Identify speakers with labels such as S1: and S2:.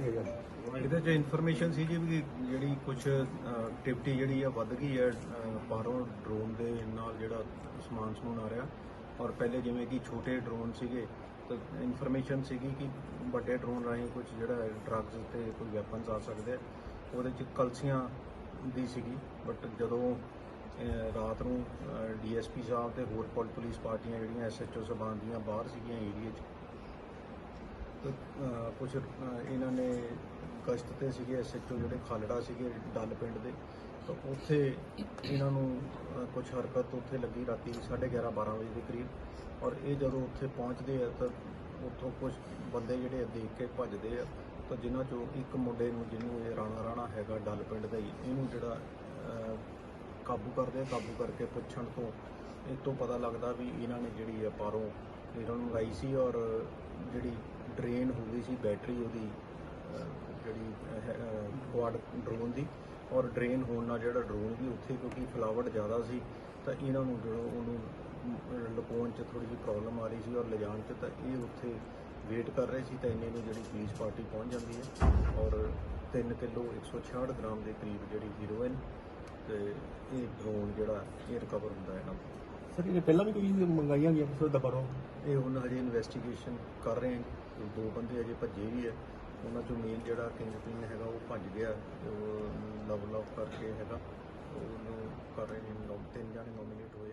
S1: ਇਹ
S2: ਇਹਦੇ 'ਚ ਇਨਫੋਰਮੇਸ਼ਨ ਸੀ ਜੀ ਵੀ ਜਿਹੜੀ ਕੁਝ ਐਕਟੀਵਿਟੀ ਜਿਹੜੀ ਆ ਵੱਧ ਗਈ ਹੈ ਬਾਹਰੋਂ ਡਰੋਨ ਦੇ ਨਾਲ ਜਿਹੜਾ ਸਮਾਨ ਸਮੂਨ ਆ ਰਿਹਾ। ਔਰ ਪਹਿਲੇ ਜਿਵੇਂ ਕਿ ਛੋਟੇ ਡਰੋਨ ਸੀਗੇ, ਤਾਂ ਇਨਫੋਰਮੇਸ਼ਨ ਸੀਗੀ ਕਿ ਵੱਡੇ ਡਰੋਨ ਰਾਹੀਂ ਕੁਝ ਜਿਹੜਾ ਡਰੱਗਸ ਤੇ ਕੋਈ ਵੈਪਨਸ ਆ ਸਕਦੇ ਉਹਦੇ 'ਚ ਕਲਸੀਆਂ ਦੀ ਸੀਗੀ ਬਟ ਜਦੋਂ ਰਾਤ ਨੂੰ ਡੀਐਸਪੀ ਸਾਹਿਬ ਤੇ ਹੋਰ ਪੁਲ- ਪੁਲਿਸ ਪਾਰਟੀਆਂ ਜਿਹੜੀਆਂ ਐਸਐਚਓ ਸਬਾਨ ਦੀਆਂ ਬਾਹਰ ਸੀਗੀਆਂ ਏਰੀਆ 'ਚ ਕੁਝ ਇਹਨਾਂ ਨੇ ਗਸ਼ਤ ਤੇ ਸੀਗੇ ਐਸਐਚਓ ਜਿਹੜੇ ਖਾਲੜਾ ਸੀਗੇ ਡੱਲ ਪਿੰਡ ਦੇ, ਤਾਂ ਉੱਥੇ ਇਹਨਾਂ ਨੂੰ ਕੁਝ ਹਰਕਤ ਉੱਥੇ ਲੱਗੀ ਰਾਤੀ 11:30 12 ਵਜੇ ਦੇ ਕਰੀਬ। ਔਰ ਇਹ ਜਦੋਂ ਉੱਥੇ ਪਹੁੰਚਦੇ ਆ, ਤਾਂ ਉੱਥੋਂ ਕੁਝ ਬੰਦੇ ਜਿਹੜੇ ਆ ਦੇਖ ਕੇ ਭੱਜਦੇ ਆ, ਤਾਂ ਜਿਨ੍ਹਾਂ ਚੋਂ ਇੱਕ ਮੁੰਡੇ ਨੂੰ, ਜਿਹਨੂੰ ਇਹ ਰਾਣਾ ਰਾਣਾ ਹੈਗਾ ਡੱਲ ਪਿੰਡ ਦਾ ਹੀ, ਇਹਨੂੰ ਜਿਹੜਾ ਕਾਬੂ ਕਰਦੇ ਆ, ਕਾਬੂ ਕਰਕੇ ਪੁੱਛਣ ਤੋਂ ਇਹ ਤੋਂ ਪਤਾ ਲੱਗਦਾ ਵੀ ਇਹਨਾਂ ਨੇ ਜਿਹੜੀ ਆ ਪਾਰੋਂ ਇਹਨਾਂ ਨੂੰ ਲਾਈ ਸੀ, ਔਰ ਜਿਹੜੀ ਡਰੇਨ ਹੋ ਗਈ ਸੀ ਬੈਟਰੀ ਉਹਦੀ ਜਿਹੜੀ ਕੁਆਡ ਡਰੋਨ ਦੀ। ਔਰ ਡਰੇਨ ਹੋਣ ਨਾਲ ਜਿਹੜਾ ਡਰੋਨ ਵੀ ਉੱਥੇ ਕਿਉਂਕਿ ਫਲਾਵਟ ਜ਼ਿਆਦਾ ਸੀ ਤਾਂ ਇਹਨਾਂ ਨੂੰ ਜਦੋਂ ਉਹਨੂੰ ਅਮ, ਲੁਕਾਉਣ 'ਚ ਥੋੜੀ ਜਿਹੀ ਪ੍ਰੋਬਲਮ ਆ ਰਹੀ ਸੀ ਔਰ ਲਿਜਾਣ 'ਚ ਤਾਂ ਇਹ ਉੱਥੇ ਵੇਟ ਕਰ ਰਹੇ ਸੀ ਤਾਂ ਇੰਨੇ ਨੂੰ ਜਿਹੜੀ ਪੁਲਿਸ ਪਾਰਟੀ ਪਹੁੰਚ ਜਾਂਦੀ ਹੈ। ਔਰ 3 ਕਿਲੋ 166 ਗ੍ਰਾਮ ਦੇ ਕਰੀਬ ਜਿਹੜੀ ਹੀਰੋਇਨ ਤੇ ਇਹ ਡਰੋਨ ਜਿਹੜਾ ਇਹ ਰਿਕਵਰ ਹੁੰਦਾ ਹੈ ਤੋਂ।
S1: ਸਰ ਇਹ ਪਹਿਲਾਂ ਵੀ ਕੋਈ ਮੰਗਾਈਆਂ ਗਈਆਂ ਸਰ ਦਬਾਰੋਂ?
S2: ਇਹ ਹੁਣ ਹਜੇ ਇਨਵੈਸਟੀਗੇਸ਼ਨ ਕਰ ਰਹੇ ਹਾਂ। ਦੋ ਬੰਦੇ ਅਜੇ ਭੱਜੇ ਵੀ ਹੈ ਉਹਨਾਂ ਚੋਂ ਮੇਨ ਜਿਹੜਾ ਕਿੰਗ ਪਿੰਗ ਹੈਗਾ, ਉਹ ਭੱਜ ਗਿਆ ਤੇ ਉਹ ਲਵ ਲਵ ਕਰਕੇ ਹੈਗਾ। ਉਹਨੂੰ ਕਰ ਰਹੇ ਨੇ ਨੌ ਤਿੰਨ ਜਾਣੇ ਨੋਮੀਨੇਟ ਹੋਏ